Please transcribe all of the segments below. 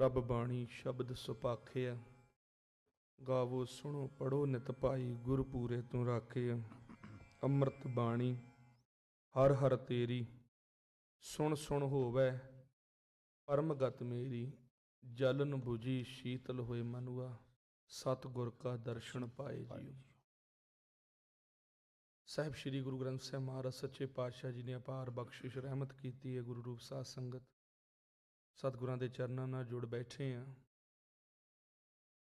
ਪ੍ਰਭ ਬਾਣੀ ਸ਼ਬਦ ਸੁਪਾਖਿਆ। ਗਾਵੋ, ਸੁਣੋ ਪੜੋ ਨਿਤ ਭਾਈ ਗੁਰ ਪੂਰੇ ਤੂੰ ਰਾਖਿਆ। ਅੰਮ੍ਰਿਤ ਬਾਣੀ, ਹਰ ਹਰ ਤੇਰੀ, ਸੁਣ ਸੁਣ ਹੋਵੇ ਪਰਮਗਤ ਮੇਰੀ, ਜਲਨ 부ਜੀ ਸ਼ੀਤਲ ਹੋਏ ਮਨੁਆ, ਸਤ ਗੁਰ ਕਾ ਦਰਸ਼ਨ ਪਾਏ ਜੀਓ। ਸਾਹਿਬ, ਸ੍ਰੀ ਗੁਰੂ ਗ੍ਰੰਥ ਸਾਹਿਬ ਮਹਾਰਾਜ, ਸੱਚੇ ਪਾਤਸ਼ਾਹ ਜੀ ਨੇ ਅਪਾਰ ਬਖਸ਼ਿਸ਼ ਰਹਿਮਤ ਕੀਤੀ ਹੈ ਗੁਰੂ ਰੂਪ ਸਾਧ ਸੰਗਤ। ਸਤਿਗੁਰਾਂ ਦੇ ਚਰਨਾਂ ਨਾਲ ਜੁੜ ਬੈਠੇ ਆ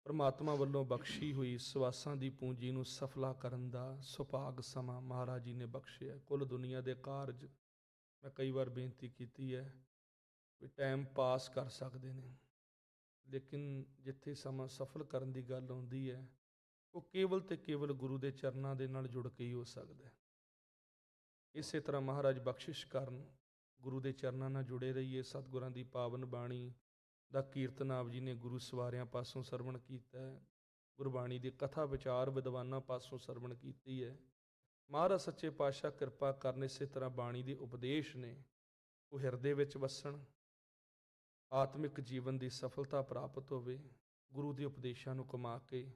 ਪਰਮਾਤਮਾ ਵੱਲੋਂ ਬਖਸ਼ੀ ਹੋਈ ਸਵਾਸਾਂ ਦੀ ਪੂੰਜੀ ਨੂੰ ਸਫਲਾ ਕਰਨ ਦਾ ਸੁਭਾਗ ਸਮਾਂ ਮਹਾਰਾਜ ਜੀ ਨੇ ਬਖਸ਼ਿਆ। ਕੁੱਲ ਦੁਨੀਆ ਦੇ ਕਾਰਜ ਮੈਂ ਕਈ ਵਾਰ ਬੇਨਤੀ ਕੀਤੀ ਹੈ ਵੀ ਟਾਈਮ ਪਾਸ ਕਰ ਸਕਦੇ ਨੇ। ਲੇਕਿਨ ਜਿੱਥੇ ਸਮਾਂ ਸਫਲ ਕਰਨ ਦੀ ਗੱਲ ਆਉਂਦੀ ਹੈ, ਉਹ ਕੇਵਲ ਤੇ ਕੇਵਲ ਗੁਰੂ ਦੇ ਚਰਨਾਂ ਦੇ ਨਾਲ ਜੁੜ ਕੇ ਹੀ ਹੋ ਸਕਦਾ ਹੈ। ਇਸੇ ਤਰ੍ਹਾਂ ਮਹਾਰਾਜ ਬਖਸ਼ਿਸ਼ ਕਰਨ ਗੁਰੂ ਦੇ ਚਰਨਾਂ ਨਾਲ ਜੁੜੇ ਰਹੀਏ, ਸਤਿਗੁਰਾਂ ਦੀ ਪਾਵਨ ਬਾਣੀ ਦਾ ਕੀਰਤਨ ਆਪ ਜੀ ਨੇ ਗੁਰੂ ਸਵਾਰਿਆਂ ਪਾਸੋਂ ਸਰਵਣ ਕੀਤਾ ਹੈ। ਗੁਰਬਾਣੀ ਦੀ ਕਥਾ, ਵਿਚਾਰ, ਵਿਦਵਾਨਾਂ ਪਾਸੋਂ ਸਰਵਣ ਕੀਤੀ ਹੈ। ਮਹਾਰਾਜ ਸੱਚੇ ਪਾਤਸ਼ਾਹ ਕਿਰਪਾ ਕਰਨ ਇਸੇ ਤਰ੍ਹਾਂ ਬਾਣੀ ਦੇ ਉਪਦੇਸ਼ ਨੇ, ਉਹ ਹਿਰਦੇ ਵਿੱਚ ਵਸਣ, ਆਤਮਿਕ ਜੀਵਨ ਦੀ ਸਫਲਤਾ ਪ੍ਰਾਪਤ ਹੋਵੇ, ਗੁਰੂ ਦੇ ਉਪਦੇਸ਼ਾਂ ਨੂੰ ਕਮਾ ਕੇ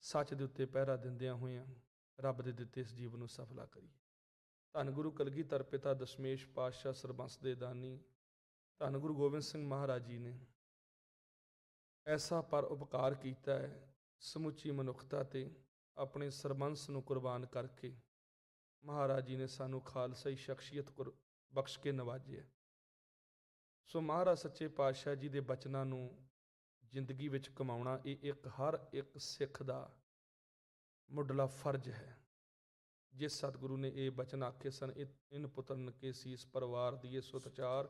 ਸੱਚ ਦੇ ਉੱਤੇ ਪਹਿਰਾ ਦਿੰਦਿਆਂ ਹੋਇਆਂ ਰੱਬ ਦੇ ਦਿੱਤੇ ਇਸ ਜੀਵਨ ਨੂੰ ਸਫਲਾ ਕਰੀਏ। ਧੰਨ ਗੁਰੂ ਕਲਗੀਧਰ ਪਿਤਾ ਦਸ਼ਮੇਸ਼ ਪਾਤਸ਼ਾਹ ਸਰਬੰਸ ਦੇ ਦਾਨੀ, ਧੰਨ ਗੁਰੂ ਗੋਬਿੰਦ ਸਿੰਘ ਮਹਾਰਾਜ ਜੀ ਨੇ ਐਸਾ ਪਰ ਉਪਕਾਰ ਕੀਤਾ ਹੈ, ਸਮੁੱਚੀ ਮਨੁੱਖਤਾ ਤੇ ਆਪਣੇ ਸਰਬੰਸ ਨੂੰ ਕੁਰਬਾਨ ਕਰਕੇ ਮਹਾਰਾਜ ਜੀ ਨੇ ਸਾਨੂੰ ਖਾਲਸਾਈ ਸ਼ਖਸੀਅਤ ਕੁਰ- ਬਖਸ਼ ਕੇ ਨਵਾਜਿਆ। ਸੋ ਮਹਾਰਾਜ ਸੱਚੇ ਪਾਤਸ਼ਾਹ ਜੀ ਦੇ ਬਚਨਾਂ ਨੂੰ ਜ਼ਿੰਦਗੀ ਵਿੱਚ ਕਮਾਉਣਾ ਇਹ ਇੱਕ, ਹਰ ਇੱਕ ਸਿੱਖ ਦਾ ਮੁੱਢਲਾ ਫਰਜ਼ ਹੈ। ਜਿਸ ਸਤਿਗੁਰੂ ਨੇ ਇਹ ਬਚਨ ਆਖੇ ਸਨ ਇ- ਇਨ ਪੁੱਤਰਨ ਕੇ ਸੀਸ ਪਰਿਵਾਰ ਦੀਏ ਸੁਤ ਚਾਰ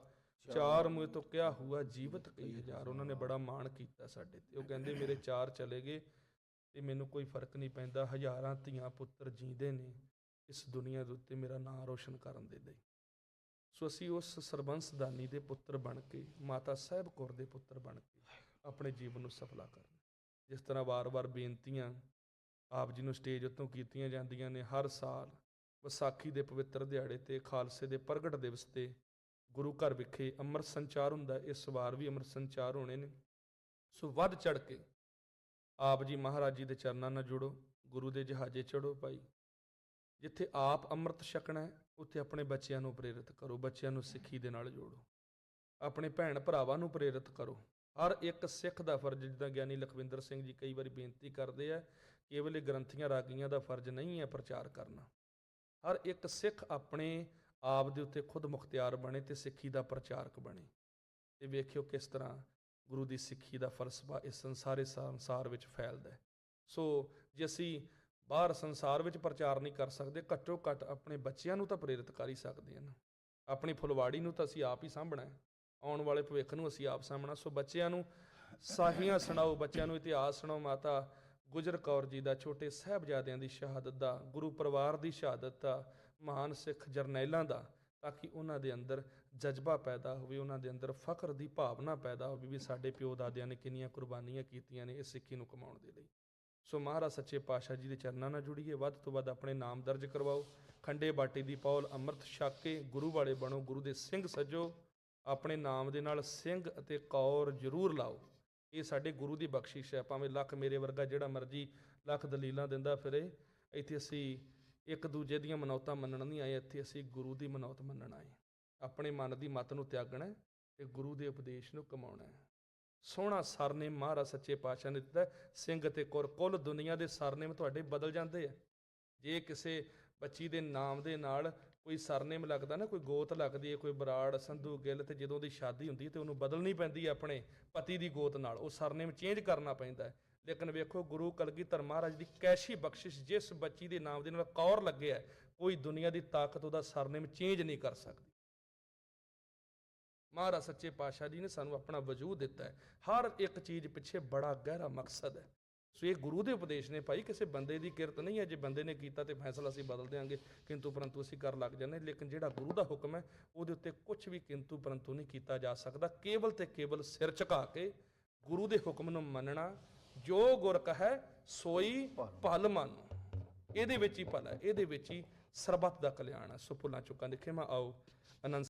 ਚਾਰ ਮੂਏ ਤੋਂ ਕਿਆ ਹੁਆ, ਜੀਵਤ ਕਈ ਹਜ਼ਾਰ। ਉਹਨਾਂ ਨੇ ਬੜਾ ਮਾਣ ਕੀਤਾ ਸਾਡੇ ਤੇ। ਉਹ ਕਹਿੰਦੇ, ਮੇਰੇ ਚਾਰ ਚਲੇ ਗਏ ਤੇ ਮੈਨੂੰ ਕੋਈ ਫ਼ਰਕ ਨਹੀਂ ਪੈਂਦਾ। ਹਜ਼ਾਰਾਂ ਧੀਆਂ ਪੁੱਤਰ ਜੀਂਦੇ ਨੇ। ਇਸ ਦੁਨੀਆ ਦੇ ਉੱਤੇ ਮੇਰਾ ਨਾਮ ਰੋਸ਼ਨ ਕਰਨ ਦੇ ਲਈ ਸੋ ਅਸੀਂ ਉਸ ਸਰਬੰਸ ਦਾਨੀ ਦੇ ਪੁੱਤਰ ਬਣ ਕੇ, ਮਾਤਾ ਸਾਹਿਬ ਕੌਰ ਦੇ ਪੁੱਤਰ ਬਣ ਕੇ ਆਪਣੇ ਜੀਵਨ ਨੂੰ ਸਫਲਾ ਕਰਨ ਜਿਸ ਤਰ੍ਹਾਂ ਵਾਰ-ਵਾਰ ਬੇਨਤੀਆਂ ਆਪ ਜੀ ਨੂੰ ਸਟੇਜ ਉੱਤੋਂ ਕੀਤੀਆਂ ਜਾਂਦੀਆਂ ਨੇ ਹਰ ਸਾਲ ਵਿਸਾਖੀ ਦੇ ਪਵਿੱਤਰ ਦਿਹਾੜੇ ਤੇ, ਖਾਲਸੇ ਦੇ ਪ੍ਰਗਟ ਦਿਵਸ ਤੇ ਗੁਰੂ ਘਰ ਵਿਖੇ ਅੰਮ੍ਰਿਤ ਸੰਚਾਰ ਹੁੰਦਾ ਇਸ ਵਾਰ ਵੀ ਅੰਮ੍ਰਿਤ ਸੰਚਾਰ ਹੋਣੇ ਨੇ। ਸੋ ਵੱਧ ਚੜ ਕੇ ਆਪ ਜੀ ਮਹਾਰਾਜ ਜੀ ਦੇ ਚਰਨਾਂ ਨਾਲ ਜੁੜੋ, ਗੁਰੂ ਦੇ ਜਹਾਜ਼ੇ ਚੜੋ ਭਾਈ। ਜਿੱਥੇ ਆਪ ਅੰਮ੍ਰਿਤ ਛਕਣਾ ਹੈ, ਉੱਥੇ ਆਪਣੇ ਬੱਚਿਆਂ ਨੂੰ ਪ੍ਰੇਰਿਤ ਕਰੋ, ਬੱਚਿਆਂ ਨੂੰ ਸਿੱਖੀ ਦੇ ਨਾਲ ਜੋੜੋ। ਆਪਣੇ ਭੈਣ ਭਰਾਵਾਂ ਨੂੰ ਪ੍ਰੇਰਿਤ ਕਰੋ। ਹਰ ਇੱਕ ਸਿੱਖ ਦਾ ਫਰਜ਼, ਜਿੱਦਾਂ ਗਿਆਨੀ ਲਖਵਿੰਦਰ ਸਿੰਘ ਜੀ ਕਈ ਵਾਰੀ ਬੇਨਤੀ ਕਰਦੇ ਆ ਕੇਵਲ ਇਹ ਗ੍ਰੰਥੀਆਂ, ਰਾਗੀਆਂ ਦਾ ਫਰਜ਼ ਨਹੀਂ ਹੈ ਪ੍ਰਚਾਰ ਕਰਨਾ। ਹਰ ਇੱਕ ਸਿੱਖ ਆਪਣੇ ਆਪ ਦੇ ਉੱਤੇ ਖੁਦ ਮੁਖਤਿਆਰ ਬਣੇ ਤੇ ਸਿੱਖੀ ਦਾ ਪ੍ਰਚਾਰਕ ਬਣੇ। ਤੇ ਵੇਖਿਓ ਕਿਸ ਤਰ੍ਹਾਂ ਗੁਰੂ ਦੀ ਸਿੱਖੀ ਦਾ ਫਲਸਫਾ ਇਸ ਸੰਸਾਰੇ ਸੰਸਾਰ ਵਿੱਚ ਫੈਲਦਾ ਹੈ। ਸੋ ਜੇ ਅਸੀਂ ਬਾਹਰ ਸੰਸਾਰ ਵਿੱਚ ਪ੍ਰਚਾਰ ਨਹੀਂ ਕਰ ਸਕਦੇ, ਘੱਟੋ ਘੱਟ ਆਪਣੇ ਬੱਚਿਆਂ ਨੂੰ ਤਾਂ ਪ੍ਰੇਰਿਤ ਕਰ ਹੀ ਸਕਦੇ ਹਾਂ ਆਪਣੀ ਫੁਲਵਾੜੀ ਨੂੰ ਤਾਂ ਅਸੀਂ ਆਪ ਹੀ ਸਾਂਭਣਾ ਹੈ। ਆਉਣ ਵਾਲੇ ਭਵਿੱਖ ਨੂੰ ਅਸੀਂ ਆਪ ਸਾਹਮਣਾ। ਸੋ ਬੱਚਿਆਂ ਨੂੰ ਸਾਹੀਆਂ ਸੁਣਾਓ, ਬੱਚਿਆਂ ਨੂੰ ਇਤਿਹਾਸ ਸੁਣਾਓ। ਮਾਤਾ ਗੁਜਰ ਕੌਰ ਜੀ ਦਾ, ਛੋਟੇ ਸਾਹਿਬਜ਼ਾਦਿਆਂ ਦੀ ਸ਼ਹਾਦਤ ਦਾ, ਗੁਰੂ ਪਰਿਵਾਰ ਦੀ ਸ਼ਹਾਦਤ ਦਾ, ਮਹਾਨ ਸਿੱਖ ਜਰਨੈਲਾਂ ਦਾ, ਤਾਂ ਕਿ ਉਹਨਾਂ ਦੇ ਅੰਦਰ ਜਜ਼ਬਾ ਪੈਦਾ ਹੋਵੇ, ਉਹਨਾਂ ਦੇ ਅੰਦਰ ਫਖਰ ਦੀ ਭਾਵਨਾ ਪੈਦਾ ਹੋਵੇ ਵੀ ਸਾਡੇ ਪਿਓ ਦਾਦਿਆਂ ਨੇ ਕਿੰਨੀਆਂ ਕੁਰਬਾਨੀਆਂ ਕੀਤੀਆਂ ਨੇ ਇਸ ਸਿੱਖੀ ਨੂੰ ਕਮਾਉਣ ਦੇ ਲਈ। ਸੋ ਮਹਾਰਾਜ ਸੱਚੇ ਪਾਤਸ਼ਾਹ ਜੀ ਦੇ ਚਰਨਾਂ ਨਾਲ ਜੁੜੀਏ। ਵੱਧ ਤੋਂ ਵੱਧ ਆਪਣੇ ਨਾਮ ਦਰਜ ਕਰਵਾਓ। ਖੰਡੇ ਬਾਟੀ ਦੀ ਪੌਲ, ਅੰਮ੍ਰਿਤ ਛਾਕੇ ਗੁਰੂ ਵਾਲੇ ਬਣੋ, ਗੁਰੂ ਦੇ ਸਿੰਘ ਸਜੋ। ਆਪਣੇ ਨਾਮ ਦੇ ਨਾਲ ਸਿੰਘ ਅਤੇ ਕੌਰ ਜ਼ਰੂਰ ਲਾਓ। ਇਹ ਸਾਡੇ ਗੁਰੂ ਦੀ ਬਖਸ਼ਿਸ਼ ਹੈ। ਭਾਵੇਂ ਲੱਖ ਮੇਰੇ ਵਰਗਾ ਜਿਹੜਾ ਮਰਜ਼ੀ ਲੱਖ ਦਲੀਲਾਂ ਦਿੰਦਾ ਫਿਰੇ, ਇੱਥੇ ਅਸੀਂ ਇੱਕ ਦੂਜੇ ਦੀਆਂ ਮਨੌਤਾਂ ਮੰਨਣ ਨਹੀਂ ਆਏ। ਇੱਥੇ ਅਸੀਂ ਗੁਰੂ ਦੀ ਮਨੌਤ ਮੰਨਣ ਆਏ। ਆਪਣੇ ਮਨ ਦੀ ਮਤ ਨੂੰ ਤਿਆਗਣਾ ਹੈ ਤੇ ਗੁਰੂ ਦੇ ਉਪਦੇਸ਼ ਨੂੰ ਕਮਾਉਣਾ ਸੋਹਣਾ ਸਰਨੇਮ ਮਹਾਰਾਜ ਸੱਚੇ ਪਾਤਸ਼ਾਹ ਨੇ ਦਿੱਤਾ ਸਿੰਘ ਤੇ ਕੌਰ ਕੁੱਲ ਦੁਨੀਆ ਦੇ ਸਰਨੇਮ ਤੁਹਾਡੇ ਬਦਲ ਜਾਂਦੇ ਆ। ਜੇ ਕਿਸੇ ਬੱਚੀ ਦੇ ਨਾਮ ਦੇ ਨਾਲ ਕੋਈ ਸਰਨੇਮ ਲੱਗਦਾ ਨਾ ਕੋਈ ਗੋਤ ਲੱਗਦੀ ਹੈ ਕੋਈ ਬਰਾੜ ਸੰਧੂ ਗਿੱਲ ਤੇ ਜਦੋਂ ਦੀ ਸ਼ਾਦੀ ਹੁੰਦੀ ਹੈ ਤੇ ਉਹਨੂੰ ਬਦਲਣੀ ਪੈਂਦੀ ਹੈ ਆਪਣੇ ਪਤੀ ਦੀ ਗੋਤ ਨਾਲ। ਉਹ ਸਰਨੇਮ ਚੇਂਜ ਕਰਨਾ ਪੈਂਦਾ ਲੇਕਿਨ ਵੇਖੋ ਗੁਰੂ ਕਲਗੀਧਰ ਮਹਾਰਾਜ ਦੀ ਕੈਸ਼ੀ ਬਖਸ਼ਿਸ਼ ਜਿਸ ਬੱਚੀ ਦੇ ਨਾਮ ਦੇ ਨਾਲ ਕੌਰ ਲੱਗਿਆ ਹੈ, ਕੋਈ ਦੁਨੀਆ ਦੀ ਤਾਕਤ ਉਹਦਾ ਸਰਨੇਮ ਚੇਂਜ ਨਹੀਂ ਕਰ ਸਕਦੀ। ਮਹਾਰਾਜ ਸੱਚੇ ਪਾਤਸ਼ਾਹ ਜੀ ਨੇ ਸਾਨੂੰ ਆਪਣਾ ਵਜੂਦ ਦਿੱਤਾ ਹੈ। ਹਰ ਇੱਕ ਚੀਜ਼ ਪਿੱਛੇ ਬੜਾ ਗਹਿਰਾ ਮਕਸਦ ਹੈ। ਸੋ ਇਹ ਗੁਰੂ ਦੇ ਉਪਦੇਸ਼ ਨੇ ਭਾਈ, ਕਿਸੇ ਬੰਦੇ ਦੀ ਕਿਰਤ ਨਹੀਂ ਹੈ। ਜੇ ਬੰਦੇ ਨੇ ਕੀਤਾ ਤੇ ਫੈਸਲਾ ਅਸੀਂ ਬਦਲ ਦੇਾਂਗੇ ਕਿੰਤੂ ਪਰੰਤੂ ਅਸੀਂ ਕਰ ਲੱਗ ਜਾਂਦੇ ਲੇਕਿਨ ਜਿਹੜਾ ਗੁਰੂ ਦਾ ਹੁਕਮ ਹੈ, ਉਹਦੇ ਉੱਤੇ ਕੁਝ ਵੀ ਕਿੰਤੂ ਪਰੰਤੂ ਨਹੀਂ ਕੀਤਾ ਜਾ ਸਕਦਾ। ਕੇਵਲ ਤੇ ਕੇਵਲ ਸਿਰ ਝੁਕਾ ਕੇ ਗੁਰੂ ਦੇ ਹੁਕਮ ਨੂੰ ਮੰਨਣਾ, ਜੋ ਗੁਰ ਕਹੈ, ਸੋਈ ਭਲ ਮੰਨੋ। ਇਹਦੇ ਵਿੱਚ ਹੀ ਭਲਾ ਹੈ। ਇਹਦੇ ਵਿੱਚ ਹੀ ਸਰਬੱਤ ਦਾ ਕਲਿਆਣ ਹੈ। ਸੋ ਭੁੱਲਾਂ ਚੁੱਕਾਂ ਦੇਖੇ ਮੈਂ ਆਓ। ਅਨੰਦ